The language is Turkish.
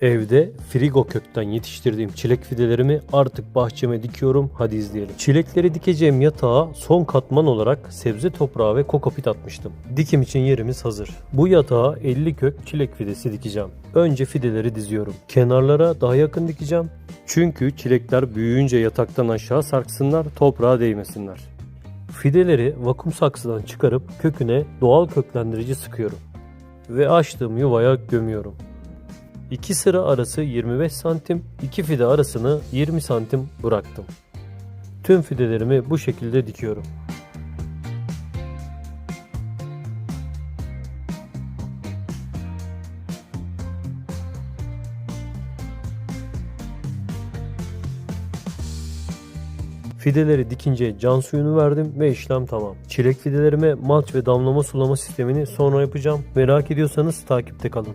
Evde frigo kökten yetiştirdiğim çilek fidelerimi artık bahçeme dikiyorum. Hadi izleyelim. Çilekleri dikeceğim yatağa son katman olarak sebze toprağı ve kokopit atmıştım. Dikim için yerimiz hazır. Bu yatağa 50 kök çilek fidesi dikeceğim. Önce fideleri diziyorum. Kenarlara daha yakın dikeceğim. Çünkü çilekler büyüyünce yataktan aşağı sarksınlar, toprağa değmesinler. Fideleri vakum saksıdan çıkarıp köküne doğal köklendirici sıkıyorum. Ve açtığım yuvaya gömüyorum. İki sıra arası 25 santim, iki fide arasını 20 santim bıraktım. Tüm fidelerimi bu şekilde dikiyorum. Fideleri dikince can suyunu verdim ve işlem tamam. Çilek fidelerime malç ve damlama sulama sistemini sonra yapacağım. Merak ediyorsanız takipte kalın.